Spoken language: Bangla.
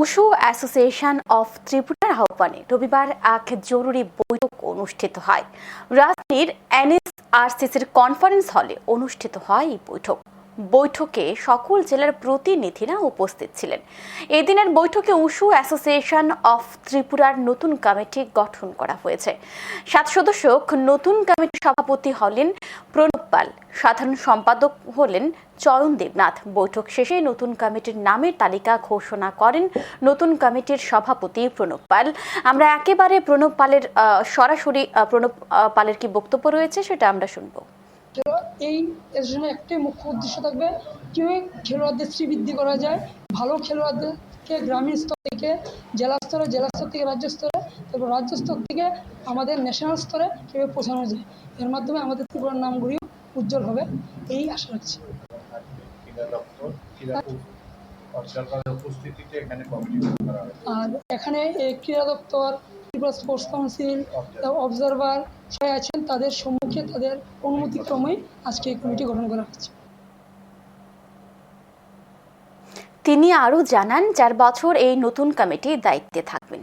উশু অ্যাসোসিয়েশন অফ ত্রিপুরার আহ্বানে রবিবার এক জরুরি বৈঠক অনুষ্ঠিত হয়। রাজধানীর এনএসআরসিসির কনফারেন্স হলে অনুষ্ঠিত হয় এই বৈঠক। বৈঠকে সকল জেলার প্রতিনিধিরা উপস্থিত ছিলেন। এদিনের বৈঠকে উশু অ্যাসোসিয়েশন অফ ত্রিপুরার নতুন কমিটি গঠন করা হয়েছে। সাত সদস্য নতুন কমিটির সভাপতি হলেন প্রণব পাল। সাধারণ সম্পাদক হলেন চরণ দেবনাথ। বৈঠক শেষে নতুন কমিটির নামের তালিকা ঘোষণা করেন নতুন কমিটির সভাপতি প্রণব পাল। আমরা একেবারে প্রণব পালের সরাসরি প্রণব পালের কি বক্তব্য রয়েছে সেটা আমরা শুনব। এই জন্য একটাই মুখ্য উদ্দেশ্য থাকবে কীভাবে খেলোয়াড়দের শ্রীবৃদ্ধি করা যায়। ভালো খেলোয়াড়দেরকে গ্রামীণ স্তর থেকে জেলা স্তরে, জেলা স্তর থেকে রাজ্য স্তরে তারপর রাজ্য স্তর থেকে আমাদের ন্যাশনাল স্তরে কীভাবে পৌঁছানো যায়। এর মাধ্যমে আমাদের ত্রিপুরার নামগুলিও উজ্জ্বল হবে, এই আশা রাখছি। কমিটি হয়েছে আর এখানে ক্রীড়া দপ্তর, ত্রিপুরা স্পোর্টস কাউন্সিল অবজারভার সবাই আছেন, তাদের সম্মুখে তাদের অনুমতিক্রমেই আজকে এই কমিটি গঠন করা হচ্ছে। তিনি আরও জানান চার বছর এই নতুন কমিটির দায়িত্বে থাকবেন।